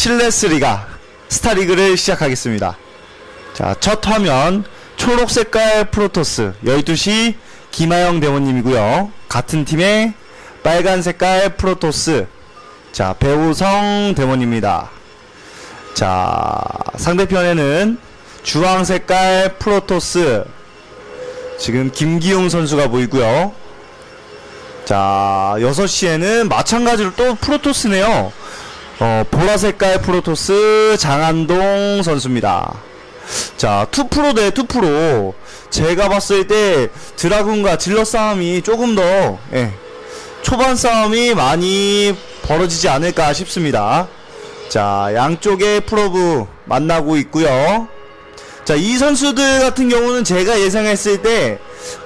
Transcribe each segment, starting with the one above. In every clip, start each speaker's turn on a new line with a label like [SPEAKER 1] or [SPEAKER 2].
[SPEAKER 1] 칠레스리가 스타리그를 시작하겠습니다. 자, 첫 화면 초록 색깔 프로토스 12시 김하영 대원님이고요. 같은 팀의 빨간 색깔 프로토스 자, 배우성 대원입니다. 자, 상대편에는 주황 색깔 프로토스 지금 김기용 선수가 보이고요. 자, 6시에는 마찬가지로 또 프로토스네요. 어, 보라 색깔 프로토스 장한동 선수입니다. 자, 2프로 대 2프로. 제가 봤을 때 드라군과 질러 싸움이 조금 더, 예, 초반 싸움이 많이 벌어지지 않을까 싶습니다. 자, 양쪽의 프로브 만나고 있고요. 자, 이 선수들 같은 경우는 제가 예상했을 때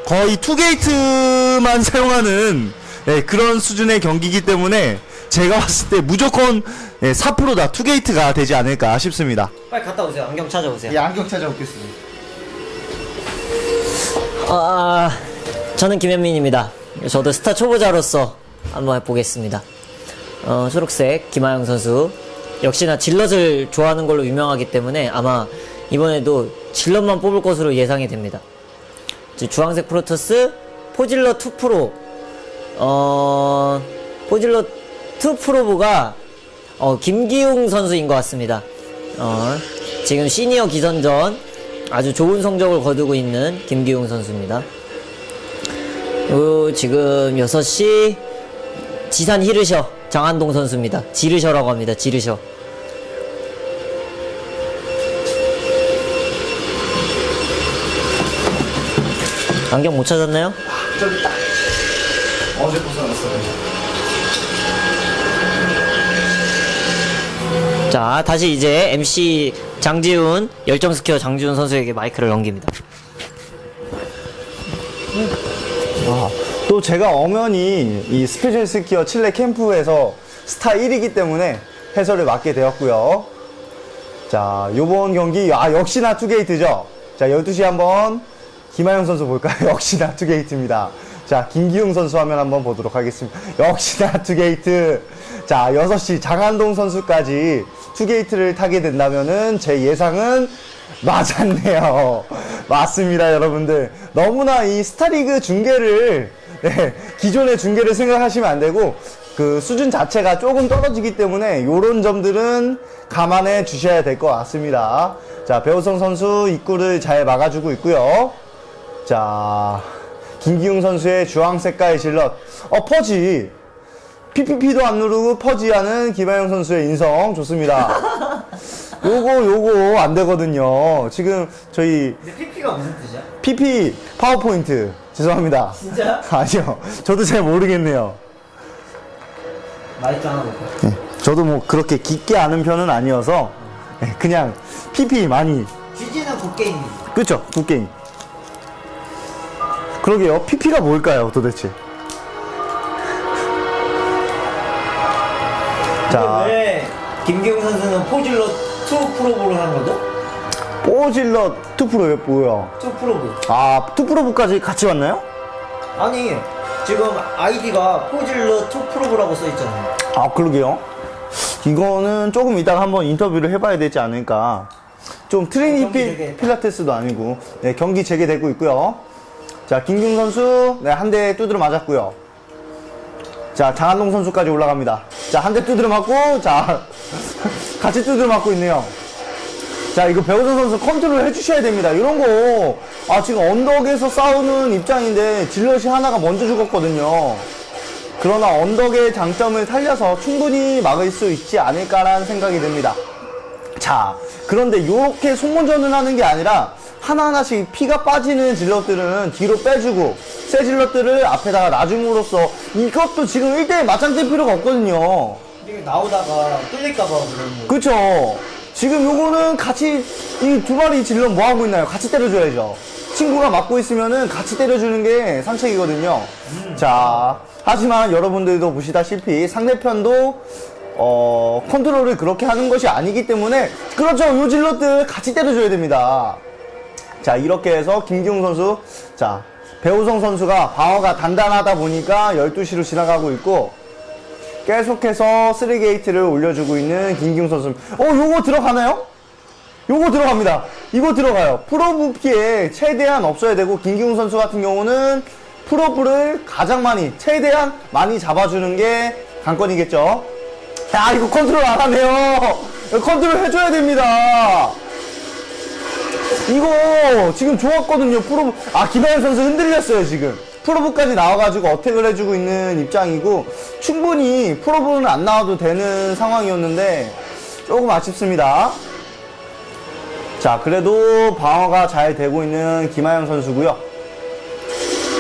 [SPEAKER 1] 거의 투게이트만 사용하는 예, 그런 수준의 경기이기 때문에 제가 봤을 때 무조건 예, 4%다 투게이트가 되지 않을까 싶습니다.
[SPEAKER 2] 빨리 갔다 오세요. 안경 찾아오세요.
[SPEAKER 1] 예, 안경 찾아오겠습니다.
[SPEAKER 2] 아, 저는 김현민입니다. 저도 스타 초보자로서 한번 해보겠습니다. 어, 초록색 김하영 선수 역시나 질럿을 좋아하는 걸로 유명하기 때문에 아마 이번에도 질럿만 뽑을 것으로 예상이 됩니다. 주황색 프로토스 포질럿 2 프로 어 포질럿 2 프로브가 어, 김기웅 선수인 것 같습니다. 어, 지금 시니어 기선전 아주 좋은 성적을 거두고 있는 김기웅 선수입니다. 어, 지금 6시 지산 히르셔 장한동 선수입니다. 지르셔라고 합니다. 지르셔. 안경 못 찾았나요?
[SPEAKER 1] 딱 어제 벗어났어요.
[SPEAKER 2] 자, 다시 이제 MC 장지훈, 열정 스퀘어 장지훈 선수에게 마이크를 넘깁니다.
[SPEAKER 1] 아, 또 제가 엄연히 이 스페셜 스키어 칠레 캠프에서 스타 1이기 때문에 해설을 맡게 되었고요. 자, 요번 경기, 아, 역시나 투게이트죠? 자, 12시 한번 김하영 선수 볼까요? 역시나 투게이트입니다. 자, 김기웅 선수 화면 한번 보도록 하겠습니다. 역시나 투게이트. 자, 6시 장한동 선수까지 투게이트를 타게 된다면은 제 예상은 맞았네요. 맞습니다, 여러분들. 너무나 이 스타리그 중계를, 네, 기존의 중계를 생각하시면 안 되고, 그 수준 자체가 조금 떨어지기 때문에 요런 점들은 감안해 주셔야 될 것 같습니다. 자, 배우성 선수 입구를 잘 막아주고 있고요. 자, 김기웅 선수의 주황 색깔 질럿. 어, 퍼지. PPP도 안 누르고 퍼지하는 김하영 선수의 인성 좋습니다. 요거 요거 안 되거든요. 지금 저희
[SPEAKER 2] 근데 PP가 무슨 뜻이야?
[SPEAKER 1] PP 파워포인트 죄송합니다.
[SPEAKER 2] 진짜?
[SPEAKER 1] 아니요. 저도 잘 모르겠네요.
[SPEAKER 2] 마이크 하나 볼까?
[SPEAKER 1] 네, 저도 뭐 그렇게 깊게 아는 편은 아니어서 네, 그냥 PP 많이
[SPEAKER 2] GG는 굿게임이지.
[SPEAKER 1] 그쵸 굿게임. 그러게요. PP가 뭘까요 도대체? 자.
[SPEAKER 2] 왜 김기웅 선수는 포질러 2 프로브를 한 거죠?
[SPEAKER 1] 뽀질러 2 프로요 뭐야?
[SPEAKER 2] 2 프로브.
[SPEAKER 1] 아 2 프로부까지 같이 왔나요?
[SPEAKER 2] 아니, 지금 아이디가 포질러 2 프로브라고 써 있잖아요.
[SPEAKER 1] 아 그러게요. 이거는 조금 이따가 한번 인터뷰를 해봐야 되지 않을까. 좀 트레이닝. 필라테스도 아니고 네, 경기 재개되고 있고요. 자 김균 선수 네, 한 대 두드려 맞았고요. 자 장한동 선수까지 올라갑니다. 자 한 대 두드려 맞고 자 같이 두드려 맞고 있네요. 자 이거 배우선 선수 컨트롤 해주셔야 됩니다. 이런 거 아 지금 언덕에서 싸우는 입장인데 질럿이 하나가 먼저 죽었거든요. 그러나 언덕의 장점을 살려서 충분히 막을 수 있지 않을까라는 생각이 듭니다. 자, 그런데 이렇게 송원전을 하는 게 아니라 하나하나씩 피가 빠지는 질럿들은 뒤로 빼주고 새 질럿들을 앞에다가 놔줌으로써 이것도 지금 1대1 맞짱 뜰 필요가 없거든요.
[SPEAKER 2] 이게 나오다가 뚫릴까봐 그런 거.
[SPEAKER 1] 그쵸? 지금 요거는 같이 이 두 마리 질럿 뭐 하고 있나요? 같이 때려줘야죠. 친구가 맞고 있으면은 같이 때려주는 게 산책이거든요. 자, 하지만 여러분들도 보시다시피 상대편도 어, 컨트롤을 그렇게 하는 것이 아니기 때문에 그렇죠. 요 질럿들 같이 때려줘야 됩니다. 자, 이렇게 해서 김기웅 선수, 자, 배우성 선수가 방어가 단단하다 보니까 12시로 지나가고 있고 계속해서 3게이트를 올려주고 있는 김기웅 선수. 어, 요거 들어가나요? 요거 들어갑니다. 이거 들어가요. 프로브 피해 최대한 없어야 되고, 김기웅 선수 같은 경우는 프로브를 가장 많이, 최대한 많이 잡아주는 게 관건이겠죠. 야, 이거 컨트롤 안 하네요. 컨트롤 해줘야 됩니다. 이거 지금 좋았거든요. 프로브 아 김하현 선수 흔들렸어요 지금. 프로브까지 나와가지고 어택을 해주고 있는 입장이고 충분히 프로브는 안 나와도 되는 상황이었는데 조금 아쉽습니다. 자 그래도 방어가 잘 되고 있는 김하영 선수고요.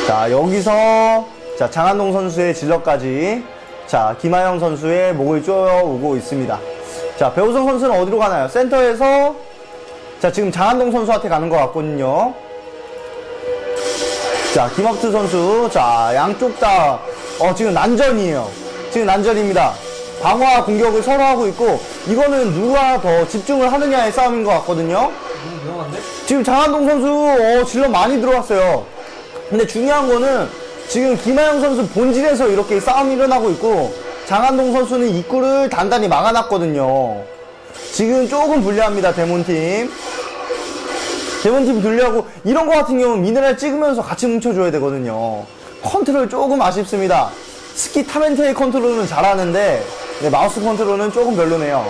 [SPEAKER 1] 자 여기서 자 장한동 선수의 질럿까지 자 김하영 선수의 목을 쪼여오고 있습니다. 자 배우성 선수는 어디로 가나요? 센터에서 자, 지금 장한동 선수한테 가는 것 같거든요. 자, 김학투 선수. 자, 양쪽 다, 어, 지금 난전이에요. 지금 난전입니다. 방어와 공격을 서로 하고 있고, 이거는 누가 더 집중을 하느냐의 싸움인 것 같거든요. 지금 장한동 선수, 어, 질러 많이 들어왔어요. 근데 중요한 거는, 지금 김하영 선수 본질에서 이렇게 싸움이 일어나고 있고, 장한동 선수는 입구를 단단히 막아놨거든요. 지금 조금 불리합니다, 데몬팀. 데몬팀 불리하고, 이런 거 같은 경우는 미네랄 찍으면서 같이 뭉쳐줘야 되거든요. 컨트롤 조금 아쉽습니다. 스키 타멘테의 컨트롤은 잘하는데, 네, 마우스 컨트롤은 조금 별로네요.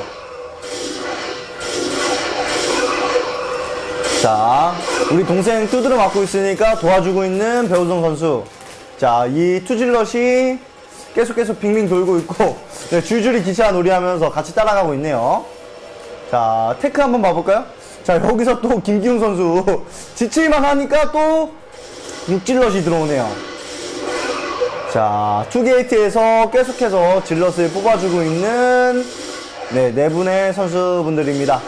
[SPEAKER 1] 자, 우리 동생 두드려 맞고 있으니까 도와주고 있는 배우성 선수. 자, 이 투질럿이 계속 계속 빙빙 돌고 있고, 네, 줄줄이 기차 놀이하면서 같이 따라가고 있네요. 자, 테크 한번 봐볼까요? 자, 여기서 또 김기웅 선수. 지칠만 하니까 또 육질럿이 들어오네요. 자, 투게이트에서 계속해서 질럿을 뽑아주고 있는 네, 네 분의 선수분들입니다.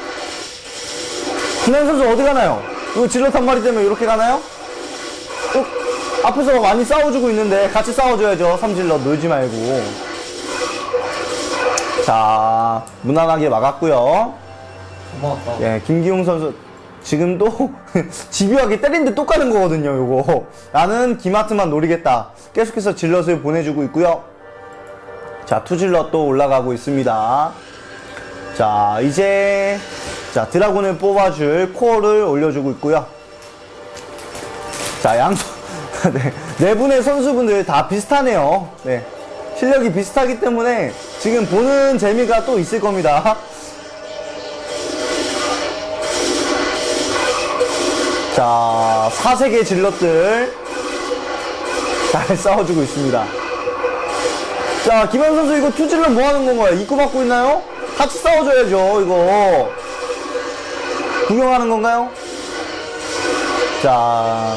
[SPEAKER 1] 김현 선수 어디 가나요? 이거 질럿 한 마리 때문에 이렇게 가나요? 어, 앞에서 많이 싸워주고 있는데 같이 싸워줘야죠. 삼질럿 놀지 말고. 자, 무난하게 막았고요.
[SPEAKER 3] 고마웠다.
[SPEAKER 1] 예, 김기용 선수 지금도 집요하게 또 가는 거거든요, 요거. 나는 김하트만 노리겠다. 계속해서 질럿을 보내주고 있고요. 자, 투질럿 또 올라가고 있습니다. 자, 이제 자 드라곤을 뽑아줄 코어를 올려주고 있고요. 자, 양손 네, 네 분의 선수분들 다 비슷하네요. 네, 실력이 비슷하기 때문에 지금 보는 재미가 또 있을 겁니다. 자, 사색의 질럿들 잘 싸워주고 있습니다. 자, 김현 선수 이거 투질럿 뭐 하는 건가요? 입구 막고 있나요? 같이 싸워줘야죠, 이거. 구경하는 건가요? 자,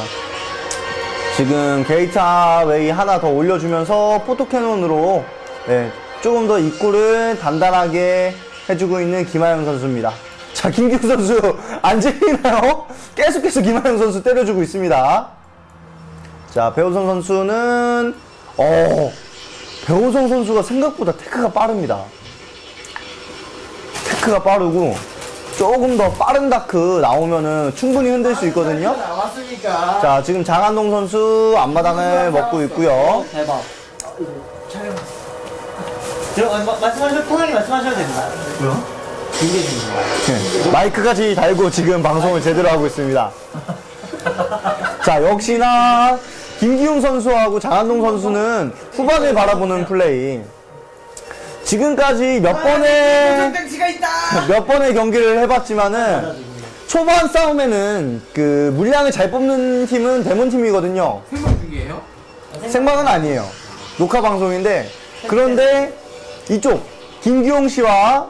[SPEAKER 1] 지금 게이트 웨이 하나 더 올려주면서 포토캐논으로 네, 조금 더 입구를 단단하게 해주고 있는 김하영 선수입니다. 자, 김기웅 선수 안 질리나요? 계속해서 김하영 선수 때려주고 있습니다. 자, 배우성 선수는 어, 배우성 선수가 생각보다 테크가 빠릅니다. 테크가 빠르고 조금 더 빠른 다크 나오면은 충분히 흔들 수 있거든요. 자, 지금 장한동 선수 앞마당을 먹고 있고요.
[SPEAKER 3] 대박. 촬영. 저, 아, 마, 말씀하셔도, 편하게 말씀하셔도 됩니다. 뭐요? 굉장히 중요해요.
[SPEAKER 1] 네, 마이크까지 달고 지금 방송을 제대로 하고 있습니다. 자, 역시나 김기웅 선수하고 장한동 선수는 후반을 바라보는 플레이. 지금까지 몇 번의
[SPEAKER 3] 선택지가 있다!
[SPEAKER 1] 몇 번의 경기를 해봤지만은 초반 싸움에는 그 물량을 잘 뽑는 팀은 데몬 팀이거든요.
[SPEAKER 3] 생방 중이에요?
[SPEAKER 1] 생방은 아니에요. 녹화 방송인데 그런데 이쪽 김기용 씨와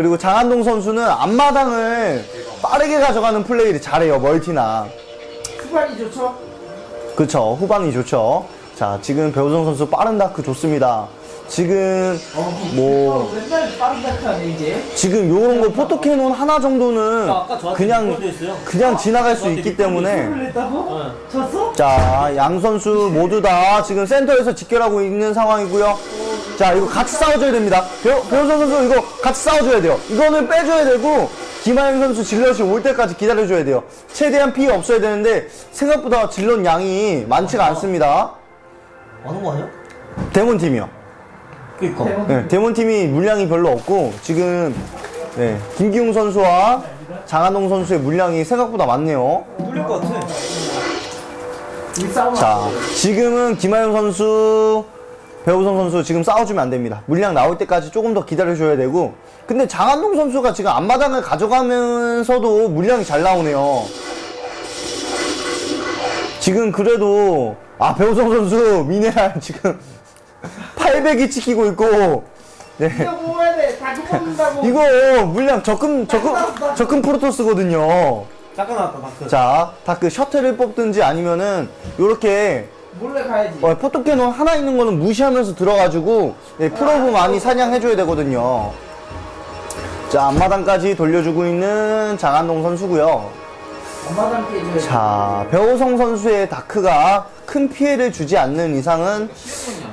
[SPEAKER 1] 그리고 장한동 선수는 앞마당을 빠르게 가져가는 플레이를 잘해요. 멀티나.
[SPEAKER 3] 후반이 좋죠?
[SPEAKER 1] 그쵸. 후반이 좋죠. 자, 지금 배우정 선수 빠른 다크 좋습니다. 지금 뭐
[SPEAKER 3] 맨날 빠른 다크 하네, 이제.
[SPEAKER 1] 지금 요런 거 포토캐논 하나 정도는
[SPEAKER 2] 아까 저한테
[SPEAKER 1] 그냥. 그냥 지나갈 수 있기 때문에
[SPEAKER 3] 을 했다고? 쳤어?
[SPEAKER 1] 자, 양 선수 모두 다 지금 센터에서 직결하고 있는 상황이고요. 자, 이거 같이 싸워줘야 됩니다. 배우, 배우선 선수 이거 같이 싸워줘야 돼요. 이거는 빼줘야 되고, 김하영 선수 질럿이 올 때까지 기다려줘야 돼요. 최대한 피해 없어야 되는데, 생각보다 질럿 양이 많지가 않습니다.
[SPEAKER 2] 어느 거 아니야?
[SPEAKER 1] 데몬 팀이요.
[SPEAKER 3] 그니까.
[SPEAKER 1] 네, 데몬팀이 물량이 별로 없고 지금 네, 김기웅 선수와 장한동 선수의 물량이 생각보다 많네요.
[SPEAKER 3] 뚫릴 것 같아.
[SPEAKER 1] 자, 지금은 김하영 선수, 배우성 선수 지금 싸워주면 안 됩니다. 물량 나올 때까지 조금 더 기다려줘야 되고. 근데 장한동 선수가 지금 앞마당을 가져가면서도 물량이 잘 나오네요. 지금 그래도, 아, 배우성 선수 미네랄 지금 800이 찍히고 있고, 네. 이거 물량 적금, 적금, 적금 프로토스거든요.
[SPEAKER 3] 잠깐 나왔다, 다크.
[SPEAKER 1] 자, 다그 셔틀을 뽑든지 아니면은, 요렇게
[SPEAKER 4] 몰래 가야지.
[SPEAKER 1] 어, 포토캐논 하나 있는 거는 무시하면서 들어가지고 네, 프로브 많이 사냥해줘야 되거든요. 자, 앞마당까지 돌려주고 있는 장한동 선수고요.
[SPEAKER 4] 엄마랑 깨줘야
[SPEAKER 1] 자, 배호성 선수의 다크가 큰 피해를 주지 않는 이상은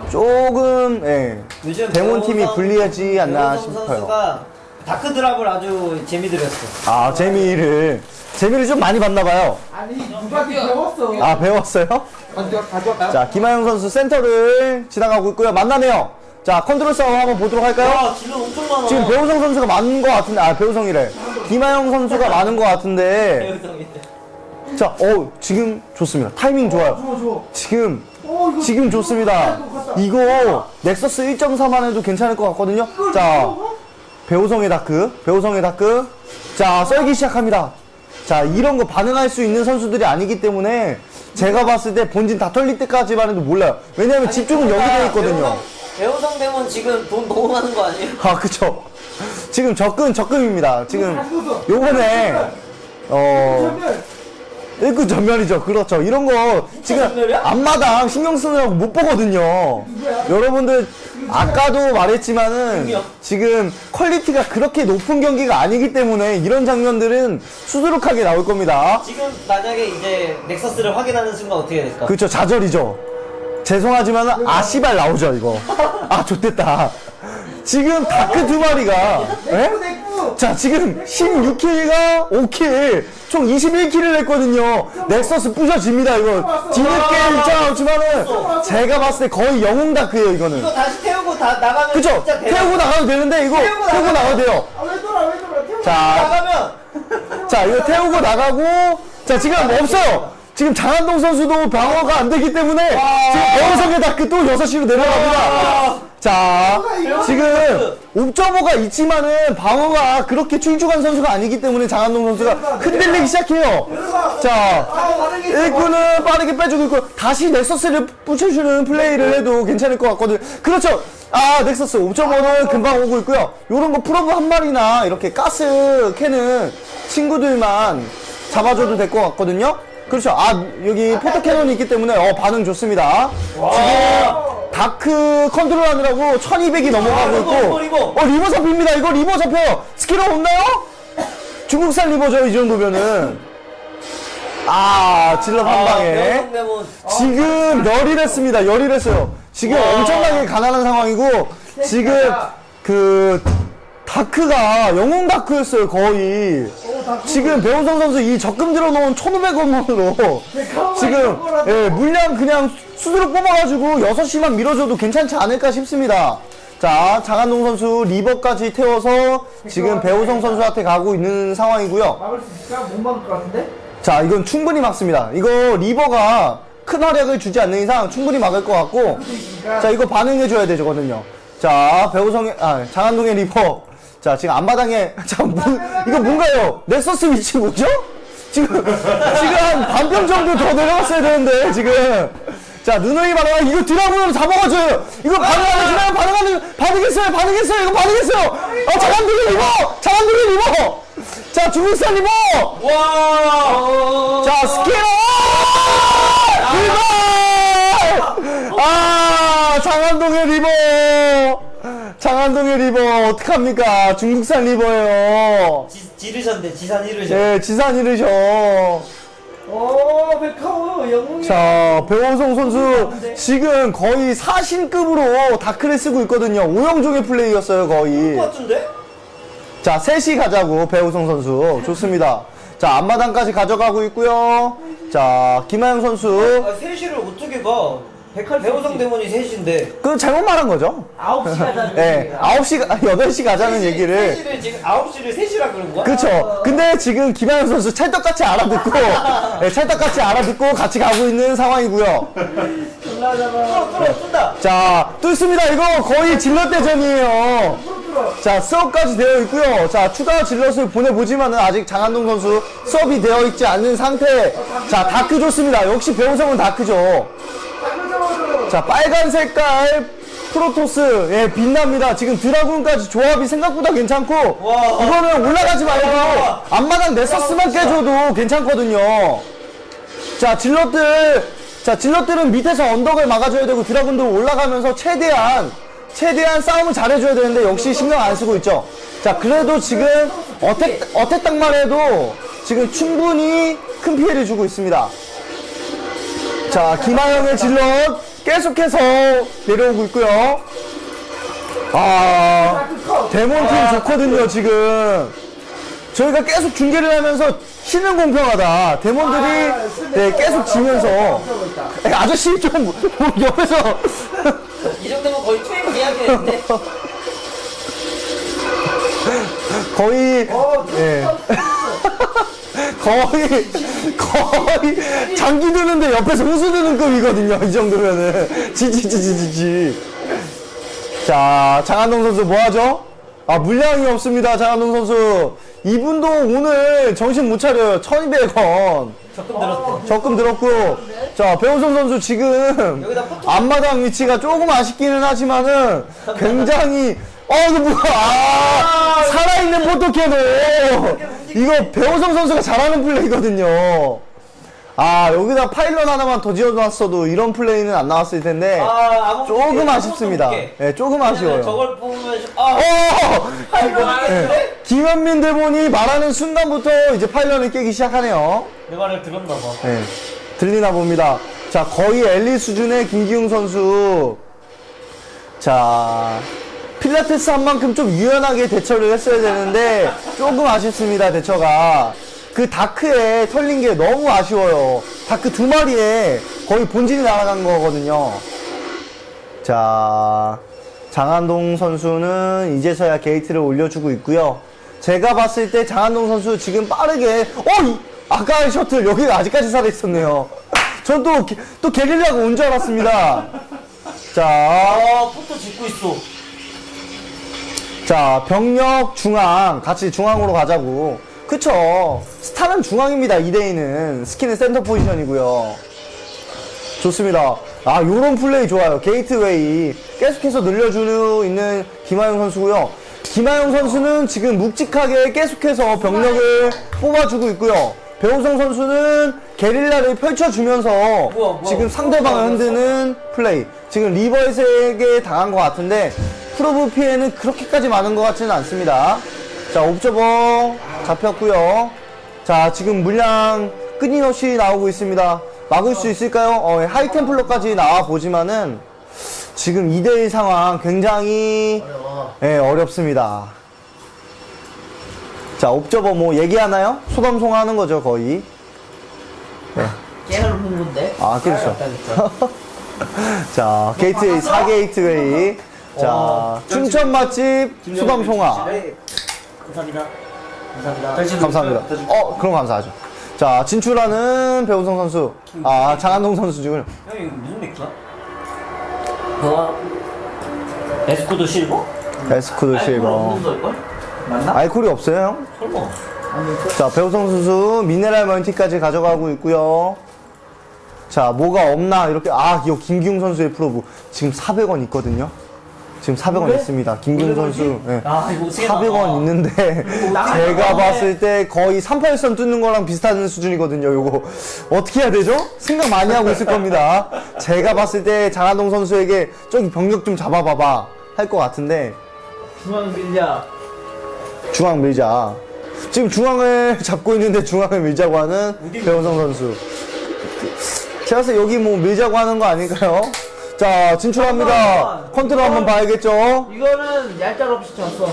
[SPEAKER 1] 조금 예,
[SPEAKER 3] 요즘
[SPEAKER 1] 데몬 팀이
[SPEAKER 3] 배우성-
[SPEAKER 1] 불리하지 않나
[SPEAKER 3] 배우성
[SPEAKER 1] 싶어요.
[SPEAKER 3] 선수가 다크 드랍을 아주 재미들였어.
[SPEAKER 1] 아, 재미를 재미를 좀 많이 봤나 봐요.
[SPEAKER 4] 아니 누가 배웠어.
[SPEAKER 1] 아, 배웠어요?
[SPEAKER 4] 가져?
[SPEAKER 1] 자, 김하영 선수 센터를 지나가고 있고요. 만나네요. 자, 컨트롤 싸움 한번 보도록 할까요?
[SPEAKER 3] 와, 질러 엄청 많아.
[SPEAKER 1] 지금 배우성 선수가 많은 것 같은데, 아, 배우성이래. 김하영 선수가 많은 것 같은데. 자, 어 지금 좋습니다. 타이밍 좋아요.
[SPEAKER 4] 좋아 좋아.
[SPEAKER 1] 지금,
[SPEAKER 4] 어 이거
[SPEAKER 1] 지금 좋습니다. 이거, 넥서스 1.4만 해도 괜찮을 것 같거든요. 자, 배우성의 다크, 배우성의 다크. 자, 썰기 시작합니다. 자, 이런 거 반응할 수 있는 선수들이 아니기 때문에, 제가 봤을 때 본진 다 털릴 때까지만 해도 몰라요. 왜냐면 집중은 여기 돼 있거든요.
[SPEAKER 3] 배우성 데몬 지금 돈 너무 많은 거 아니에요?
[SPEAKER 1] 아, 그쵸. 지금 적금, 적금입니다. 지금. 요번에, 어,
[SPEAKER 4] 전멸.
[SPEAKER 1] 일꾼 전멸이죠. 그렇죠. 이런 거 지금? 앞마당 신경 쓰느라고 못 보거든요. 여러분들 아까도 말했지만은. 지금 퀄리티가 그렇게 높은 경기가 아니기 때문에 이런 장면들은 수두룩하게 나올 겁니다.
[SPEAKER 3] 지금 만약에 이제 넥서스를 확인하는 순간 어떻게 될까?
[SPEAKER 1] 그렇죠. 좌절이죠. 죄송하지만 아 씨발 나오죠 이거. 아 좋됐다. 지금 다크 두 마리가 예? 자 지금 16킬과 5킬 총 21킬을 했거든요. 넥서스 부셔집니다 이거. 뒤늦게 일자지만은 제가 봤을 때 거의 영웅 다크예요 이거는.
[SPEAKER 3] 이거 다시 태우고 다 나가면
[SPEAKER 1] 그쵸?
[SPEAKER 3] 진짜 대박.
[SPEAKER 1] 태우고 나가도 되는데 이거
[SPEAKER 3] 태우고
[SPEAKER 1] 태우고
[SPEAKER 3] 나가면-
[SPEAKER 1] 나가도 돼요.
[SPEAKER 4] 아 왜 돌아 왜 돌아? 태워.
[SPEAKER 1] 자,
[SPEAKER 3] 나가면.
[SPEAKER 1] 자 이거 태우고 나가고. 자 지금 없어요. 지금 장한동 선수도 방어가 안 되기 때문에 지금 배우석의 다크 또 6시로 내려갑니다 자 지금 옵저버가 있지만은 방어가 그렇게 출중한 선수가 아니기 때문에 장한동 선수가 흔들리기 시작해요. 자 일꾼은 빠르게 빼주고 있고 다시 넥서스를 붙여주는 플레이를 해도 괜찮을 것 같거든. 그렇죠. 아 넥서스 옵저버는 금방 오고 있고요. 요런 거 프로브 한 마리나 이렇게 가스 캐는 친구들만 잡아줘도 될 것 같거든요 그렇죠. 아 여기 포토 캐논이 있기 때문에 어 반응 좋습니다. 지금 다크 컨트롤 하느라고 1200이 넘어가고
[SPEAKER 3] 리버,
[SPEAKER 1] 있고.
[SPEAKER 3] 리버, 리버.
[SPEAKER 1] 어 리버 잡힙니다. 이거 리버 잡혀요. 스킬러 없나요? 중국산 리버죠 이 정도면은. 아 질럿 한 방에.
[SPEAKER 3] 배우성 데몬
[SPEAKER 1] 지금 열일 했습니다. 열일 했어요. 지금 엄청나게 가난한 상황이고 지금 그 다크가 영웅 다크였어요 거의. 지금 배우성 선수 이 적금 들어놓은 1,500원으로 지금 예, 물량 그냥 수두룩 뽑아가지고 6시만 밀어줘도 괜찮지 않을까 싶습니다. 자 장한동 선수 리버까지 태워서 지금 배우성 선수한테 가고 있는 상황이고요.
[SPEAKER 4] 막을 수 있을까? 못 막을 것 같은데?
[SPEAKER 1] 자, 이건 충분히 막습니다. 이거 리버가 큰 활약을 주지 않는 이상 충분히 막을 것 같고, 자, 이거 반응해줘야 되거든요. 자, 배우성의, 아, 장한동의 리버. 자, 지금 앞마당에, 자, 뭐, 이거 뭔가요? 넥서스 위치 뭐죠? 지금, 지금 한 반평 정도 더 내려갔어야 되는데, 지금. 자, 누누이 반응하 이거 드라군으로 잡아가줘요. 이거 반응하는, 드라군 반응하는, 반응했어요, 반응했어요, 이거 반응했어요. 아, 장한동의 리버! 장한동의 리버! 자, 중국산 리버!
[SPEAKER 3] 와
[SPEAKER 1] 자, 스키로! 리버! 아, 장안동의 리버! 장안동의 리버, 어떡합니까? 중국산 리버예요.
[SPEAKER 3] 지, 지르셨네 지산 이르셨
[SPEAKER 1] 예, 지산 이르셔.
[SPEAKER 4] 오 백카우 영웅이.
[SPEAKER 1] 자, 배원성 선수, 지금 거의 사신급으로 다크를 쓰고 있거든요. 오영종의 플레이였어요, 거의.
[SPEAKER 3] 같은데?
[SPEAKER 1] 자, 셋이 가자고, 배우성 선수. 좋습니다. 자, 앞마당까지 가져가고 있고요. 자, 김하영 선수.
[SPEAKER 3] 아, 세시를 어떻게 가?
[SPEAKER 4] 백할
[SPEAKER 3] 배우성 데몬이 셋인데.
[SPEAKER 1] 그 잘못 말한 거죠?
[SPEAKER 4] 9시 가자는
[SPEAKER 1] 예,
[SPEAKER 4] 얘기야.
[SPEAKER 1] 9시, 8시 가자는 얘기를.
[SPEAKER 3] 3시를 지금 9시를 3시라 그런 거야?
[SPEAKER 1] 그쵸. 근데 지금 김하영 선수 찰떡같이 알아듣고, 예, 찰떡같이 알아듣고 같이 가고 있는 상황이고요.
[SPEAKER 4] 올라가잖아.
[SPEAKER 3] 뚫어, 뚫다.
[SPEAKER 1] 자, 뚫습니다. 이거 거의 질럿 대전이에요. 자, 수업까지 되어 있고요. 자, 추가 질럿을 보내보지만은 아직 장한동 선수 수업이 되어 있지 않는 상태. 자, 다크 좋습니다. 역시 배우성은 다크죠. 자, 빨간 색깔 프로토스. 예, 빛납니다. 지금 드라군까지 조합이 생각보다 괜찮고,
[SPEAKER 3] 와.
[SPEAKER 1] 이거는 올라가지 말고
[SPEAKER 3] 와.
[SPEAKER 1] 앞마당 넥서스만 깨줘도 괜찮거든요. 자, 질럿들, 자, 질럿들은 밑에서 언덕을 막아줘야 되고, 드라군들 올라가면서 최대한, 최대한 싸움을 잘해줘야 되는데, 역시 신경 안 쓰고 있죠. 자, 그래도 지금, 어택, 어택 딱만 해도, 지금 충분히 큰 피해를 주고 있습니다. 자, 김하영의 질럿, 계속해서 내려오고 있고요. 아, 데몬팀 좋거든요, 지금. 저희가 계속 중계를 하면서 신은 공평하다. 데몬들이 네, 계속 지면서 에, 아저씨 좀 뭐, 옆에서
[SPEAKER 3] 이 정도면 거의 투입 계약이었는데.
[SPEAKER 1] 거의 예. 거의 거의 장기 드는데 옆에서 호수 드는 급이거든요. 이 정도면은 지지지지지지. 자 장한동 선수 뭐 하죠? 아 물량이 없습니다. 장한동 선수 이분도 오늘 정신 못 차려요. 1,200원.
[SPEAKER 3] 적금 들었대.
[SPEAKER 1] 적금 들었고 자 배우성 선수 지금 앞마당 위치가 조금 아쉽기는 하지만은 굉장히 어 이거 뭐야 아 살아있는 포토캐노 이거 배우성 선수가 잘하는 플레이거든요 아 여기다 파일럿 하나만 더 지어놨어도 이런 플레이는 안 나왔을 텐데
[SPEAKER 3] 아,
[SPEAKER 1] 조금
[SPEAKER 3] 문제
[SPEAKER 1] 아쉽습니다. 예 조금 아쉬워요
[SPEAKER 3] 저걸 뽑으면, 아,
[SPEAKER 1] 어
[SPEAKER 3] 네.
[SPEAKER 1] 김현민 대본이 말하는 순간부터 이제 파일럿을 깨기 시작하네요
[SPEAKER 3] 내 말을 들었나 봐.
[SPEAKER 1] 네, 들리나 봅니다. 자, 거의 엘리 수준의 김기웅 선수. 자, 필라테스 한 만큼 좀 유연하게 대처를 했어야 되는데, 조금 아쉽습니다, 대처가. 그 다크에 털린 게 너무 아쉬워요. 다크 두 마리에 거의 본진이 날아간 거거든요. 자, 장한동 선수는 이제서야 게이트를 올려주고 있고요. 제가 봤을 때 장한동 선수 지금 빠르게 어 이- 아까 셔틀 여기가 아직까지 살아 있었네요. 전 또 또 게릴라가 온줄 알았습니다. 자,
[SPEAKER 3] 아, 포토 짓고 있어.
[SPEAKER 1] 자 병력 중앙 같이 중앙으로 가자고. 그쵸? 스타는 중앙입니다. 2대2는 스킨은 센터 포지션이고요. 좋습니다. 아, 요런 플레이 좋아요. 게이트웨이. 계속해서 늘려주는 있는 김하영 선수고요. 김하영 선수는 지금 묵직하게 계속해서 병력을 뽑아주고 있고요. 배우성 선수는 게릴라를 펼쳐주면서
[SPEAKER 3] 뭐야.
[SPEAKER 1] 지금 상대방을 흔드는 플레이. 지금 리버에게 당한 것 같은데 프로브 피해는 그렇게까지 많은 것 같지는 않습니다. 자, 옵저버 잡혔고요. 자, 지금 물량 끊임없이 나오고 있습니다. 막을 수 있을까요? 어, 하이템플러까지 나와 보지만은 지금 2대1 상황 굉장히 예, 어렵습니다. 자, 옵저버 뭐 얘기하나요? 소담송 하는 거죠, 거의.
[SPEAKER 4] 깨를 본 건데.
[SPEAKER 1] 아, 그렇죠. 자, 게이트웨이, 4게이트웨이. 자, 춘천 맛집 수담송화.
[SPEAKER 3] 네. 감사합니다. 감사합니다.
[SPEAKER 1] 감사합니다. 어, 그럼 감사하죠. 자, 진출하는 배우성 선수. 아, 장한동 선수 지금.
[SPEAKER 3] 형, 이거 무슨 맥주야? 뭐? 에스코드 실버?
[SPEAKER 1] 에스쿠드 실버.
[SPEAKER 3] 맞나?
[SPEAKER 1] 알콜이 없어요, 형?
[SPEAKER 3] 설마.
[SPEAKER 1] 자, 배우성 선수 미네랄 멀티까지 가져가고 있고요. 자, 뭐가 없나 이렇게 아, 이 김기웅 선수의 프로브 지금 400원 있거든요. 지금 400원 있습니다. 김기웅 선수. 예.
[SPEAKER 3] 아, 이거 어떻게
[SPEAKER 1] 400원
[SPEAKER 3] 나와?
[SPEAKER 1] 있는데
[SPEAKER 3] 나가네.
[SPEAKER 1] 제가 봤을 때 거의 38선 뚫는 거랑 비슷한 수준이거든요. 요거 어떻게 해야 되죠? 생각 많이 하고 있을 겁니다. 제가 봤을 때 장한동 선수에게 저기 병력 좀 잡아봐봐 할 것 같은데
[SPEAKER 4] 중앙 밀자.
[SPEAKER 1] 중앙 밀자. 지금 중앙을 잡고 있는데 중앙을 밀자고 하는 배우성 선수. 제가 봤을 때 여기 뭐 밀자고 하는 거 아닐까요? 자, 진출합니다. 컨트롤 한번 봐야겠죠?
[SPEAKER 4] 이거는 얄짤 없이 졌어.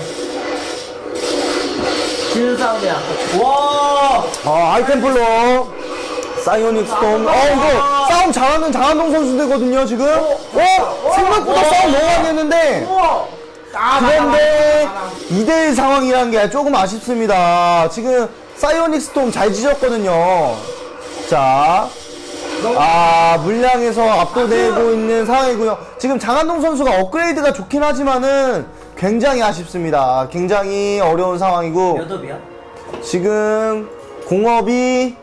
[SPEAKER 4] 지는 싸움이야.
[SPEAKER 3] 와!
[SPEAKER 1] 아, 아이템 플러. 사이오닉 스톰. 어, 이거 싸움 잘하는 장한동 선수들거든요, 지금. 어? 생각보다 싸움 너무 안 됐는데. 그런데 2대1 상황이라는 게 조금 아쉽습니다. 지금 사이오닉 스톰 잘 지졌거든요. 자. 아, 물량에서 압도되고 있는 상황이고요. 지금 장한동 선수가 업그레이드가 좋긴 하지만은 굉장히 아쉽습니다. 굉장히 어려운 상황이고.
[SPEAKER 3] 몇 업이야?
[SPEAKER 1] 지금 공업이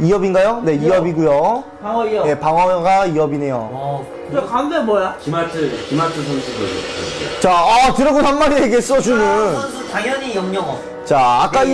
[SPEAKER 1] 2업인가요? 네, 2업이고요.
[SPEAKER 4] 방어이요.
[SPEAKER 1] 네, 방어가 2업이네요.
[SPEAKER 3] 어,
[SPEAKER 4] 저 가운데 뭐야?
[SPEAKER 5] 김하트 김하트 선수도
[SPEAKER 1] 자, 아, 드래곤 한 마리에게 써주는.
[SPEAKER 3] 선수 당연히 영영업.
[SPEAKER 1] 자, 아까 이